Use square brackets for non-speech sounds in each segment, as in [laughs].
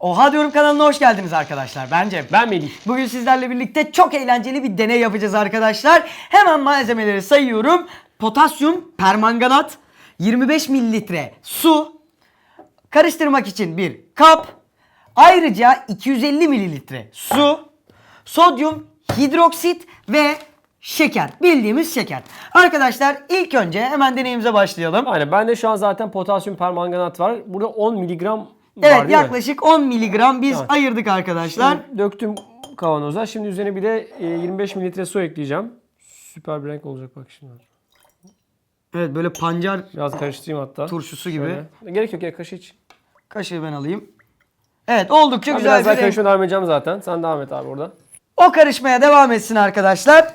Oha diyorum kanalına hoş geldiniz arkadaşlar. Ben Cem. Ben Melih. Bugün sizlerle birlikte çok eğlenceli bir deney yapacağız arkadaşlar. Hemen malzemeleri sayıyorum. Potasyum permanganat, 25 mililitre su, karıştırmak için bir kap, ayrıca 250 mililitre su, sodyum hidroksit ve şeker. Bildiğimiz şeker. Arkadaşlar ilk önce hemen deneyimize başlayalım. Aynen bende şu an zaten potasyum permanganat var. Burada 10 miligram Evet yaklaşık 10 miligram biz Tamam. ayırdık arkadaşlar. Şimdi döktüm kavanoza. Şimdi üzerine bir de e, 25 mililitre su ekleyeceğim. Süper bir renk olacak bak şimdi. Evet böyle pancar Biraz karıştırayım hatta. turşusu gibi. Şöyle. Gerek yok ya kaşığı iç. Kaşığı ben alayım. Evet oldukça Ben güzel biraz bir daha karışmaya devam edeceğim zaten. Sen devam et abi orada. O karışmaya devam etsin arkadaşlar.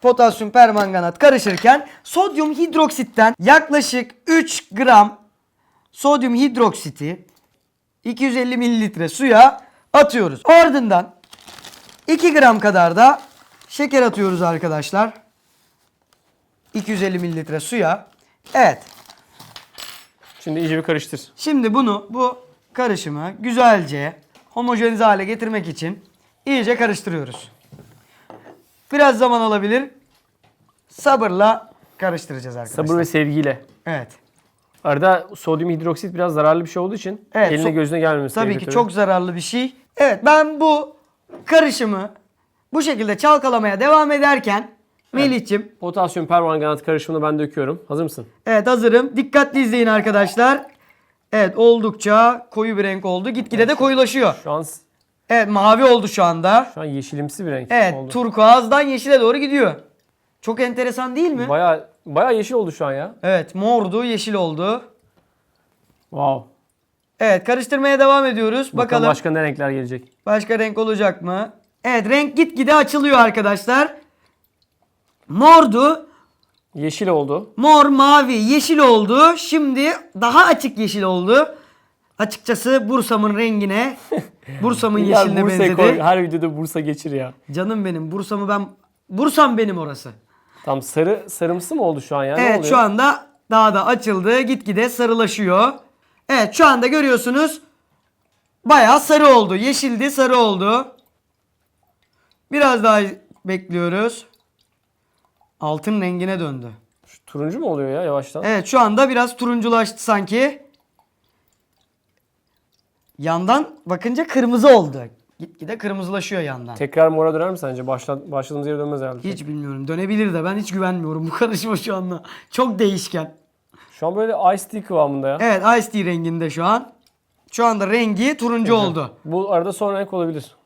Potasyum permanganat karışırken sodyum hidroksitten yaklaşık 3 gram sodyum hidroksiti 250 mililitre suya atıyoruz. Ardından 2 gram kadar da şeker atıyoruz arkadaşlar. 250 mililitre suya. Evet. Şimdi iyice bir karıştır. Şimdi bunu bu karışımı güzelce homojenize hale getirmek için iyice karıştırıyoruz. Biraz zaman alabilir. Sabırla karıştıracağız arkadaşlar. Sabır ve sevgiyle. Evet. Arada sodyum hidroksit biraz zararlı bir şey olduğu için Evet, eline so- gözüne gelmemesi Tabii ki çok zararlı bir şey. Evet ben bu karışımı bu şekilde çalkalamaya devam ederken Melih'cim Potasyum permanganat karışımını ben döküyorum. Hazır mısın? evet hazırım. Dikkatli izleyin arkadaşlar. Evet oldukça koyu bir renk oldu. Gitgide de koyulaşıyor. Şu an Evet mavi oldu şu anda. şu an yeşilimsi bir renk Evet oldu. turkuazdan yeşile doğru gidiyor. Çok enteresan değil mi? Baya baya yeşil oldu şu an ya. Evet mordu yeşil oldu. Wow. Evet karıştırmaya devam ediyoruz. Bakalım, Bakalım başka ne renkler gelecek. başka renk olacak mı? Evet renk gitgide açılıyor arkadaşlar. Mordu. Yeşil oldu. Mor, mavi, yeşil oldu. Şimdi daha açık yeşil oldu. Açıkçası Bursa'mın rengine, [laughs] Bursa'mın yeşiline benzedi. koy, her videoda Bursa geçir ya. Canım benim Bursa'mı ben Bursa'm benim orası. Tam sarı sarımsı mı oldu şu an ya? Ne Evet oluyor? şu anda daha da açıldı. Gitgide sarılaşıyor. Evet şu anda görüyorsunuz. Bayağı sarı oldu. Yeşildi sarı oldu. Biraz daha bekliyoruz. Altın rengine döndü. Şu turuncu mu oluyor ya yavaştan? Evet şu anda biraz turunculaştı sanki. Yandan bakınca kırmızı oldu. Gitgide kırmızılaşıyor yandan. Tekrar mora döner mi sence? Başla, başladığımız yere dönmez herhalde. Hiç bilmiyorum. Dönebilir de ben hiç güvenmiyorum bu karışma şu anda. Çok değişken. Şu an böyle ice tea kıvamında ya. Evet Ice Tea renginde şu an. Şu anda rengi turuncu oldu. Bu arada son renk olabilir.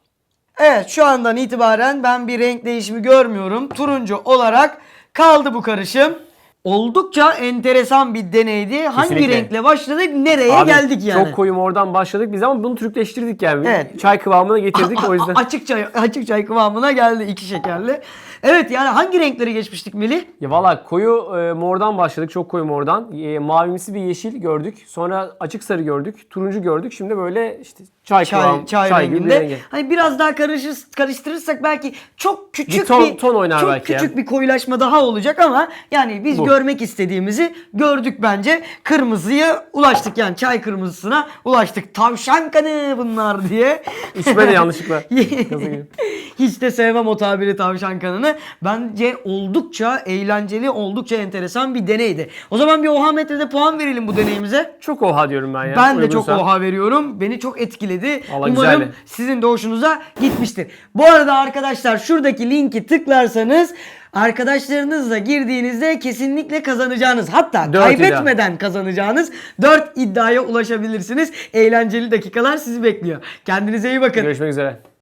Evet şu andan itibaren ben bir renk değişimi görmüyorum. Turuncu olarak kaldı bu karışım. Oldukça enteresan bir deneydi. Hangi Kesinlikle. renkle başladık nereye Abi, geldik yani. Çok koyu mordan başladık biz ama bunu Türkleştirdik yani. Evet. Çay kıvamına getirdik o yüzden. açık çay, açık çay kıvamına geldi iki şekerli. Evet yani hangi renkleri geçmiştik Melih? Ya valla koyu e, mordan başladık. Çok koyu mordan. E, mavimsi bir yeşil gördük. Sonra açık sarı gördük. Turuncu gördük. Şimdi böyle işte çay, Çay, kıvam, çay, gibi bir renginde. rengi. Hani biraz daha karışır, karıştırırsak belki çok küçük Bir ton- ton oynar çok belki küçük bir koyulaşma daha olacak ama yani biz Bu. görmek istediğimizi gördük bence. Kırmızıya ulaştık yani çay kırmızısına ulaştık. Tavşan kanı bunlar [laughs] diye. İçme de yanlışlıkla. [laughs] Hiç de sevmem o tabiri tavşan kanını. Bence oldukça eğlenceli, oldukça enteresan bir deneydi. O zaman bir oha metrede puan verelim bu deneyimize. Çok oha diyorum ben ya. Ben de çok oha veriyorum. Beni çok etkiledi. Vallahi Umarım güzeldi. sizin de hoşunuza gitmiştir. Bu arada arkadaşlar şuradaki linki tıklarsanız arkadaşlarınızla girdiğinizde kesinlikle kazanacağınız hatta Dört kaybetmeden kazanacağınız 4 iddiaya ulaşabilirsiniz. Eğlenceli dakikalar sizi bekliyor. Kendinize iyi bakın. Görüşmek üzere.